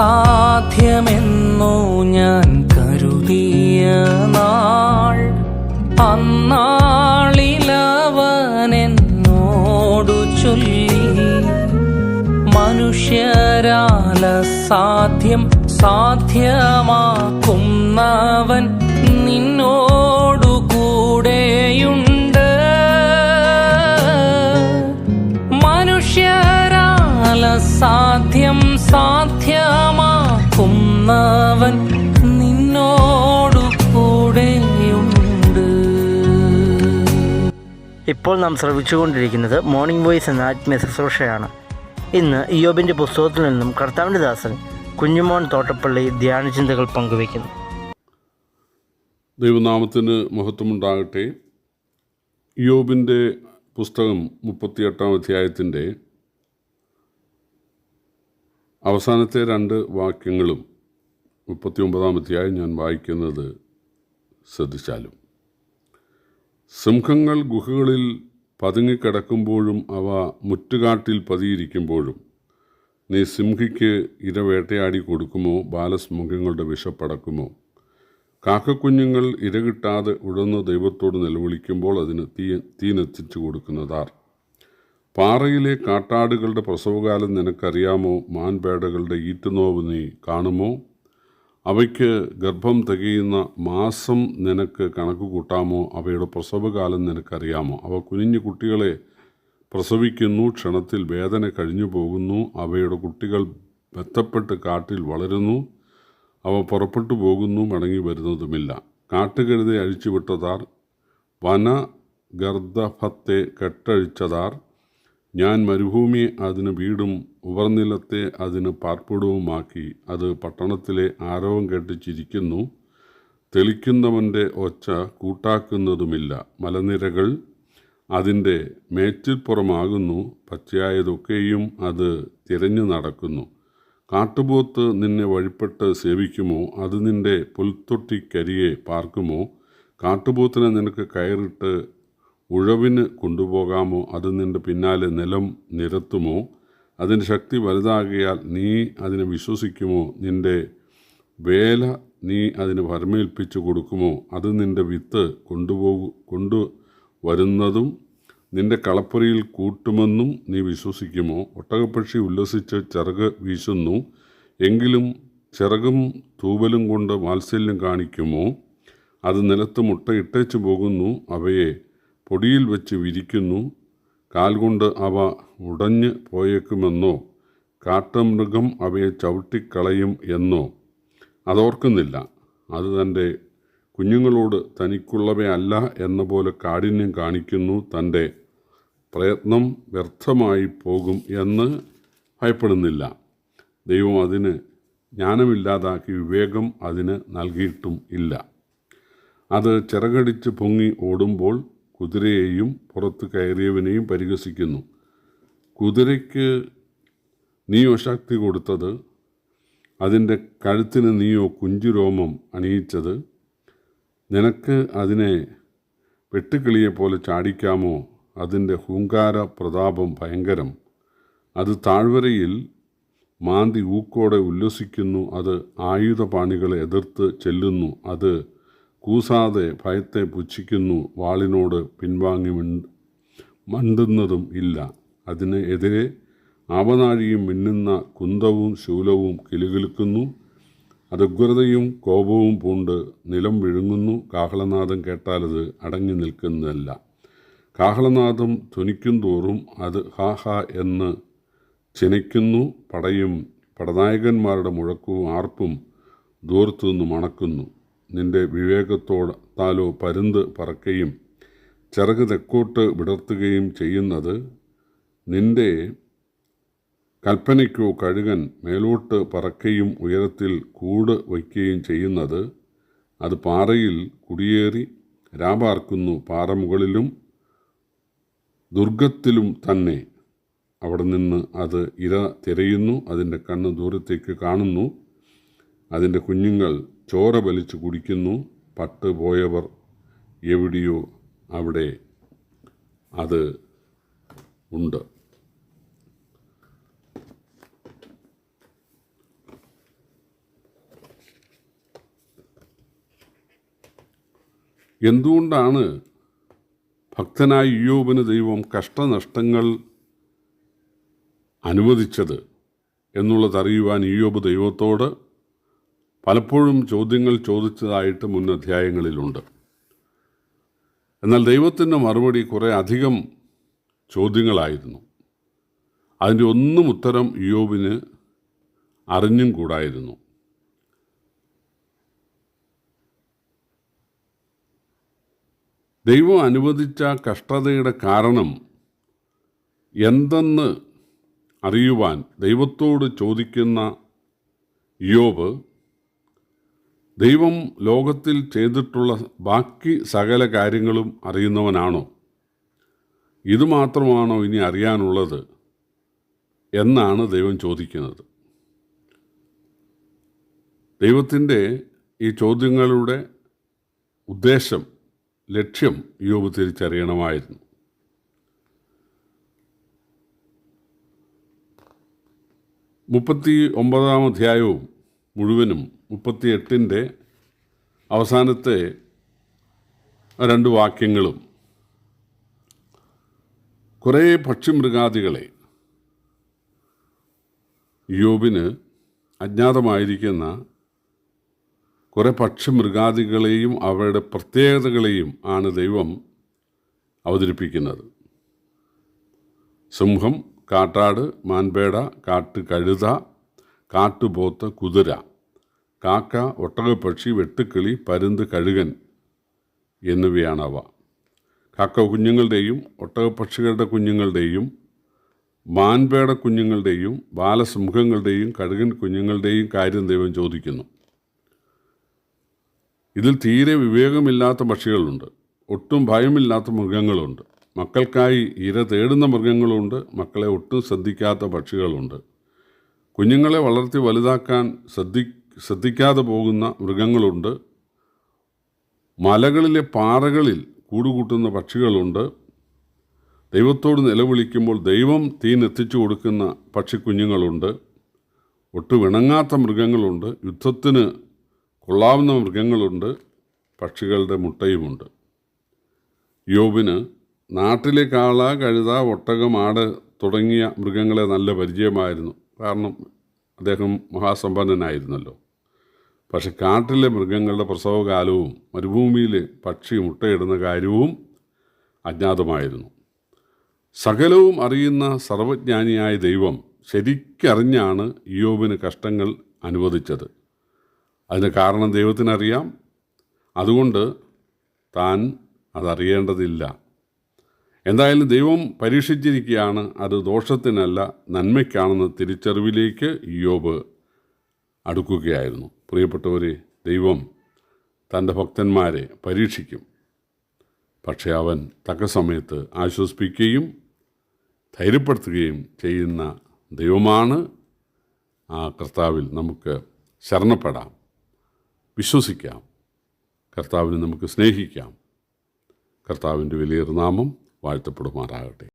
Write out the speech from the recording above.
അസാധ്യമെന്നു ഞാൻ കരുതിയ നാൾ അന്നാളിലവനെന്നോടു ചൊല്ലി. മനുഷ്യരാല സാധ്യം സാധ്യമാക്കുന്നവൻ നിന്നോടു കൂടെയുണ്ട് മനുഷ്യരാല സാധ്യം സാധ്യമാക്കുന്നവൻ നിന്നോടു കൂടെയുണ്ട് ഇപ്പോൾ നാം ശ്രവിച്ചുകൊണ്ടിരിക്കുന്നത് മോർണിംഗ് വോയിസ് എന്ന ആത്മീയ ശുശ്രൂഷയാണ്. ഇന്ന് ഇയോബിന്റെ പുസ്തകത്തിൽ നിന്നും കർത്താവിന്റെ ദാസൻ കുഞ്ഞുമോൻ തോട്ടപ്പള്ളി ധ്യാനചിന്തകൾ പങ്കുവയ്ക്കുന്നു. ദൈവനാമത്തിന് മഹത്വമുണ്ടാകട്ടെ. യോബിന്റെ പുസ്തകം മുപ്പത്തിയെട്ടാം അധ്യായത്തിന്റെ അവസാനത്തെ രണ്ട് വാക്യങ്ങളും മുപ്പത്തിയൊമ്പതാം അധ്യായം ഞാൻ വായിക്കുന്നത് ശ്രദ്ധിച്ചാലും. സിംഹങ്ങൾ ഗുഹകളിൽ പതുങ്ങിക്കിടക്കുമ്പോഴും അവ മുറ്റുകാട്ടിൽ പതിയിരിക്കുമ്പോഴും നീ സിംഹിക്ക് ഇര വേട്ടയാടി കൊടുക്കുമോ? ബാലസിംഹങ്ങളുടെ വിഷപ്പടക്കുമോ കാക്കക്കുഞ്ഞുങ്ങൾ ഇര കിട്ടാതെ ഉഴന്ന് ദൈവത്തോട് നിലവിളിക്കുമ്പോൾ അതിന് തീ തീനെത്തിച്ചു കൊടുക്കുന്നതാർ. പാറയിലെ കാട്ടാടുകളുടെ പ്രസവകാലം നിനക്കറിയാമോ? മാൻപേടകളുടെ ഈറ്റുനോവ് നീ കാണുമോ? അവയ്ക്ക് ഗർഭം തികയുന്ന മാസം നിനക്ക് കണക്ക് കൂട്ടാമോ? അവയുടെ പ്രസവകാലം നിനക്കറിയാമോ? അവ കുനിഞ്ഞു കുട്ടികളെ പ്രസവിക്കുന്നു ക്ഷണത്തിൽ വേദന കഴിഞ്ഞു പോകുന്നു അവയുടെ കുട്ടികൾ ബന്ധപ്പെട്ട് കാട്ടിൽ വളരുന്നു അവ പുറപ്പെട്ടു പോകുന്നു മടങ്ങി വരുന്നതുമില്ല. കാട്ടുകഴുതെ അഴിച്ചുവിട്ടതാർ വനഗർദഭത്തെ കെട്ടഴിച്ചതാർ ഞാൻ മരുഭൂമിയെ അതിന് വീടും ഉവർനിലത്തെ അതിന് പാർപ്പിടവുമാക്കി അത് പട്ടണത്തിലെ ആരവം കേട്ട് ചിരിക്കുന്നു തെളിക്കുന്നവന്റെ ഒച്ച കൂട്ടാക്കുന്നതുമില്ല. മലനിരകൾ അതിന്റെ മേച്ചിൽപ്പുറമാകുന്നു പച്ചയായതൊക്കെയും അത് തിരഞ്ഞു നടക്കുന്നു. കാട്ടുപോത്ത് നിന്നെ വഴിപ്പെട്ട് സേവിക്കുമോ? അത് നിന്റെ പുൽത്തൊട്ടിക്കരിയെ പാർക്കുമോ? കാട്ടുപോത്തിനെ നിനക്ക് കയറിട്ട് ഉഴവിന് കൊണ്ടുപോകാമോ? അത് നിന്റെ പിന്നാലെ നിലം നിരത്തുമോ? അതിന്റെ ശക്തി വലുതാകിയാൽ നീ അതിനെ വിശ്വസിക്കുമോ? നിന്റെ വേല നീ അതിന് ഭരമേൽപ്പിച്ചു കൊടുക്കുമോ? അത് നിന്റെ വിത്ത് കൊണ്ടുപോകു കൊണ്ടു വരുന്നതും നിന്റെ കളപ്പുരയിൽ കൂട്ടുമെന്നും നീ വിശ്വസിക്കുമോ? ഒട്ടകപ്പക്ഷി ഉല്ലസിച്ച് ചിറക് വീശുന്നു. എങ്കിലും ചിറകും തൂവലും കൊണ്ട് വാത്സല്യം കാണിക്കുമോ? അത് നിലത്ത് മുട്ട ഇട്ടേച്ചു പോകുന്നു. അവയെ പൊടിയിൽ വെച്ച് വിരിക്കുന്നു. കാൽ കൊണ്ട് അവ ഉടഞ്ഞ് പോയേക്കുമെന്നോ കാട്ടുമൃഗം അവയെ ചവിട്ടിക്കളയും എന്നോ അതോർക്കുന്നില്ല. അത് തന്റെ കുഞ്ഞുങ്ങളോട് തനിക്കുള്ളവയല്ല എന്ന പോലെ കാഠിന്യം കാണിക്കുന്നു. തന്റെ പ്രയത്നം വ്യർത്ഥമായി പോകും എന്ന് ഭയപ്പെടുന്നില്ല. ദൈവം അതിന് ജ്ഞാനമില്ലാതാക്കി വിവേകം അതിന് നൽകിയിട്ടും ഇല്ല. അത് ചിറകടിച്ച് പൊങ്ങി ഓടുമ്പോൾ കുതിരയെയും പുറത്ത് കയറിയവനെയും പരിഹസിക്കുന്നു. കുതിരയ്ക്ക് നീയോ ശക്തി കൊടുത്തത്? അതിന്റെ കഴുത്തിന് നീയോ കുഞ്ചുരോമം അണിയിച്ചത്? നിനക്ക് അതിനെ വെട്ടുക്കിളിയെപ്പോലെ ചാടിക്കാമോ? അതിന്റെ ഹൂങ്കാര പ്രതാപം ഭയങ്കരം. അത് താഴ്വരയിൽ മാന്തി ഊക്കോടെ ഉല്ലസിക്കുന്നു. അത് ആയുധപാണികളെ എതിർത്ത് ചെല്ലുന്നു. അത് കൂസാതെ ഭയത്തെ പുച്ഛിക്കുന്നു വാളിനോട് പിൻവാങ്ങി മിണ്ട് മണ്ടുന്നതും ഇല്ല. അതിന് എതിരെ ആവനാഴിയും മിന്നുന്ന കുന്തവും ശൂലവും കിലുകിലുക്കുന്നു അതുഗ്രതയും കോപവും പൂണ്ട് നിലം വിഴുങ്ങുന്നു. കാഹളനാദം കേട്ടാലത് അടങ്ങി നിൽക്കുന്നതല്ല. കാഹളനാദം ധ്വനിക്കും തോറും അത് ഹാ ഹാ എന്ന് ചിനയ്ക്കുന്നു പടയും പടനായകന്മാരുടെ മുഴക്കവും ആർപ്പും ദൂരത്തു നിന്ന് മണക്കുന്നു. നിന്റെ വിവേകത്തോടത്താലോ പരുന്ത് പറക്കുകയും ചിറക് തെക്കോട്ട് വിടർത്തുകയും ചെയ്യുന്നത് നിന്റെ കൽപ്പനയ്ക്കോ കഴുകൻ മേലോട്ട് പറക്കുകയും ഉയരത്തിൽ കൂട് വയ്ക്കുകയും ചെയ്യുന്നത് അത് പാറയിൽ കുടിയേറി രാപാർക്കുന്നു പാറമുകളിലും ദുർഗത്തിലും തന്നെ. അവിടെ നിന്ന് അത് ഇര തിരയുന്നു അതിന്റെ കണ്ണ് ദൂരത്തേക്ക് കാണുന്നു. അതിന്റെ കുഞ്ഞുങ്ങൾ ചോര വലിച്ചു കുടിക്കുന്നു. പട്ടുപോയവർ എവിടെയോ അവിടെ അത് ഉണ്ട്. എന്തുകൊണ്ടാണ് ഭക്തനായ യോബിന് ദൈവം കഷ്ടനഷ്ടങ്ങൾ അനുവദിച്ചത് എന്നുള്ളതറിയുവാൻ ഇയോബ് ദൈവത്തോട് പലപ്പോഴും ചോദ്യങ്ങൾ ചോദിച്ചതായിട്ട് മുൻ അധ്യായങ്ങളിലുണ്ട്. എന്നാൽ ദൈവത്തിന്റെ മറുപടി കുറേ അധികം ചോദ്യങ്ങളായിരുന്നു. അതിന്റെ ഒന്നും ഉത്തരം യോബിന് അറിഞ്ഞും കൂടായിരുന്നു. ദൈവം അനുവദിച്ച കഷ്ടതയുടെ കാരണം എന്തെന്ന് അറിയുവാൻ ദൈവത്തോട് ചോദിക്കുന്ന യോബ് ദൈവം ലോകത്തിൽ ചെയ്തിട്ടുള്ള ബാക്കി സകല കാര്യങ്ങളും അറിയുന്നവനാണോ? ഇതുമാത്രമാണോ ഇനി അറിയാനുള്ളത് എന്നാണ് ദൈവം ചോദിക്കുന്നത്. ദൈവത്തിന്റെ ഈ ചോദ്യങ്ങളുടെ ഉദ്ദേശം ലക്ഷ്യം യോബ് തിരിച്ചറിയണമായിരുന്നു. മുപ്പത്തി ഒമ്പതാം അധ്യായവും മുഴുവനും മുപ്പത്തി എട്ടിന്റെ അവസാനത്തെ രണ്ട് വാക്യങ്ങളും. കുറേ പക്ഷിമൃഗാദികളെ യോബിന് അജ്ഞാതമായിരിക്കുന്ന കുറേ പക്ഷിമൃഗാദികളെയും അവയുടെ പ്രത്യേകതകളെയും ആണ് ദൈവം അവതരിപ്പിക്കുന്നത്. സിംഹം കാട്ടാട് മാൻപേട കാട്ടുകഴുത കാട്ടുപോത്ത് കുതിര. കാക്ക ഒട്ടകപ്പക്ഷി വെട്ടുക്കിളി പരുന്ത് കഴുകൻ എന്നിവയാണവ. കാക്ക കുഞ്ഞുങ്ങളുടെയും ഒട്ടകപ്പക്ഷികളുടെ കുഞ്ഞുങ്ങളുടെയും മാൻപേട കുഞ്ഞുങ്ങളുടെയും ബാലസിംഹങ്ങളുടെയും കഴുകൻ കുഞ്ഞുങ്ങളുടെയും കാര്യം ദൈവം ചോദിക്കുന്നു. ഇതിൽ തീരെ വിവേകമില്ലാത്ത പക്ഷികളുണ്ട്. ഒട്ടും ഭയമില്ലാത്ത മൃഗങ്ങളുണ്ട്. മക്കൾക്കായി ഇര തേടുന്ന മൃഗങ്ങളുണ്ട്. മക്കളെ ഒട്ടും ശ്രദ്ധിക്കാത്ത പക്ഷികളുണ്ട്. കുഞ്ഞുങ്ങളെ വളർത്തി വലുതാക്കാൻ ശ്രദ്ധി ശ്രദ്ധിക്കാതെ പോകുന്ന മൃഗങ്ങളുണ്ട്. മലകളിലെ പാറകളിൽ കൂടുകൂട്ടുന്ന പക്ഷികളുണ്ട്. ദൈവത്തോട് നിലവിളിക്കുമ്പോൾ ദൈവം തീനെത്തിച്ചു കൊടുക്കുന്ന പക്ഷിക്കുഞ്ഞുങ്ങളുണ്ട് ഒട്ടുവിണങ്ങാത്ത മൃഗങ്ങളുണ്ട്. യുദ്ധത്തിന് കൊള്ളാവുന്ന മൃഗങ്ങളുണ്ട്. പക്ഷികളുടെ മുട്ടയുമുണ്ട്. യോബിന് നാട്ടിലെ കാള കഴുത ഒട്ടകം ആട് തുടങ്ങിയ മൃഗങ്ങളെ നല്ല പരിചയമായിരുന്നു. കാരണം അദ്ദേഹം മഹാസമ്പന്നനായിരുന്നല്ലോ. പക്ഷെ കാട്ടിലെ മൃഗങ്ങളുടെ പ്രസവകാലവും മരുഭൂമിയിൽ പക്ഷി മുട്ടയിടുന്ന കാര്യവും അജ്ഞാതമായിരുന്നു. സകലവും അറിയുന്ന സർവജ്ഞാനിയായ ദൈവം ശരിക്കറിഞ്ഞാണ് ഇയോബിന് കഷ്ടങ്ങൾ അനുവദിച്ചത്. അതിന് കാരണം ദൈവത്തിനറിയാം. അതുകൊണ്ട് താൻ അതറിയേണ്ടതില്ല. എന്തായാലും ദൈവം പരീക്ഷിച്ചിരിക്കുകയാണ് അത് ദോഷത്തിനല്ല നന്മയ്ക്കാണെന്ന തിരിച്ചറിവിലേക്ക് യോബ് അടുക്കുകയായിരുന്നു. പ്രിയപ്പെട്ടവരെ ദൈവം തന്റെ ഭക്തന്മാരെ പരീക്ഷിക്കും. പക്ഷേ അവൻ തക്ക സമയത്ത് ആശ്വസിപ്പിക്കുകയും ധൈര്യപ്പെടുത്തുകയും ചെയ്യുന്ന ദൈവമാണ്. ആ കർത്താവിൽ നമുക്ക് ശരണപ്പെടാം വിശ്വസിക്കാം കർത്താവിനെ നമുക്ക് സ്നേഹിക്കാം. കർത്താവിന്റെ വലിയൊരു നാമം வாழ்த்தப்படுமாறாகட்டும்.